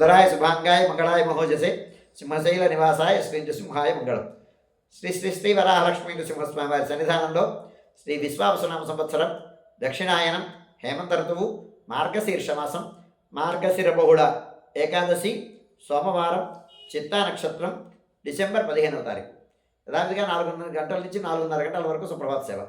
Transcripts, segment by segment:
ధరాయ శుభాంగాయ మంగళాయ మహోజసే సింహశైల నివాసాయ శ్రీ నృసింహాయ మంగళం శ్రీ శ్రీ శ్రీ వరాహలక్ష్మీ నృసింహస్వామి వారి సన్నిధానంలో శ్రీ విశ్వావసనామ సంవత్సరం దక్షిణాయనం హేమంత ఋతువు మార్గశీర్షమాసం మార్గశిర బహుళ ఏకాదశి సోమవారం చిత్తా నక్షత్రం డిసెంబర్ పదిహేనవ తారీఖు యథావిధిగా నాలుగున్నర గంటల నుంచి నాలుగున్నర గంటల వరకు సుప్రభాత సేవ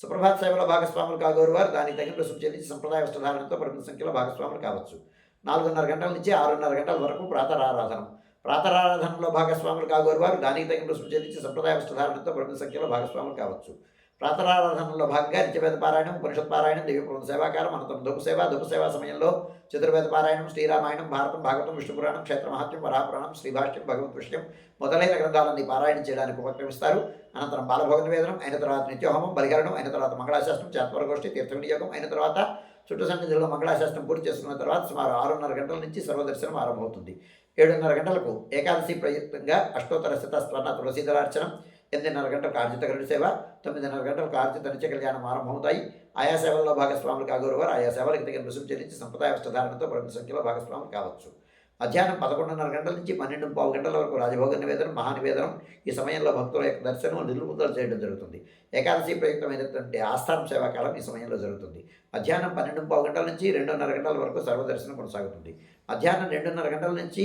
సుప్రభాత సేవలో భాగస్వాములు కాగోరు వారు దానికి తగిన రుసుము చెల్లించి సంప్రదాయ వస్త్రధారణతో పరిమిత సంఖ్యలో భాగస్వాములు కావచ్చు నాలుగున్నర గంటల నుంచి ఆరున్నర గంటల వరకు ప్రాతరారాధన. ప్రాతరారాధనలో భాగస్వాములు కాగోరు వారు దానికి తగిన రుసుము చెల్లించి సంప్రదాయ వస్తుధారణతో బ్రహ్మ సంఖ్యలో భాగస్వాములు కావచ్చు. ప్రాతరారాధనలో భాగంగా నిత్యవేద పారాయణం ఉపనిషత్ పారాయణం దేవీపురం సేవాకారం అనంతరం దుఃఖ సేవ దుఃఖ సేవ సమయంలో చతుర్వేద పారాయణం శ్రీరామాయణం భారతం భాగవతం విష్ణుపురాణం పురాణం క్షేత్ర వరాపురాణం శ్రీభాష్యం భగవత్ విషయం మొదలైన గ్రంథాలన్నీ పారాయణ చేయడానికి ఉపక్రమిస్తారు. అనంతరం బాలభోగ నివేదనం అయిన తర్వాత నిత్యహోమం బలిహరణం అయిన తర్వాత మంగళాశాస్త్రం చాత్వరగోష్ఠి తీర్థ వినియోగం అయిన తర్వాత చుట్టు సన్నిధిలో మంగళాశాస్త్రం పూర్తి చేసుకున్న తర్వాత సుమారు ఆరున్నర గంటల నుంచి సర్వదర్శనం ఆరంభమవుతుంది. ఏడున్నర గంటలకు ఏకాదశి ప్రయుక్తంగా అష్టోత్తర శతస్వర్ణ తులసీదలార్చనం ఎనిమిదిన్నర గంటలకు ఆర్జిత గరుడు సేవ తొమ్మిదిన్నర గంటలకు ఆర్జిత నిత్య కళ్యాణం ఆరంభమవుతాయి. ఆయా సేవల్లో భాగస్వాములు కాగోరు వారు ఆయా సేవలకు తగిన రుసుము చెల్లించి సంప్రదాయ వస్త్రధారణతో పరిమిత సంఖ్యలో భాగస్వాములు కావచ్చు. మధ్యాహ్నం పదకొండున్నర గంటల నుంచి పన్నెండు పావు గంటల వరకు రాజభోగ నివేదనం మహానివేదనం ఈ సమయంలో భక్తుల యొక్క దర్శనం నిలుపుదల చేయడం జరుగుతుంది. ఏకాదశి ప్రయుక్తమైనటువంటి ఆస్థానం సేవాకాలం ఈ సమయంలో జరుగుతుంది. మధ్యాహ్నం పన్నెండు పావు గంటల నుంచి రెండున్నర గంటల వరకు సర్వదర్శనం కొనసాగుతుంది. మధ్యాహ్నం రెండున్నర గంటల నుంచి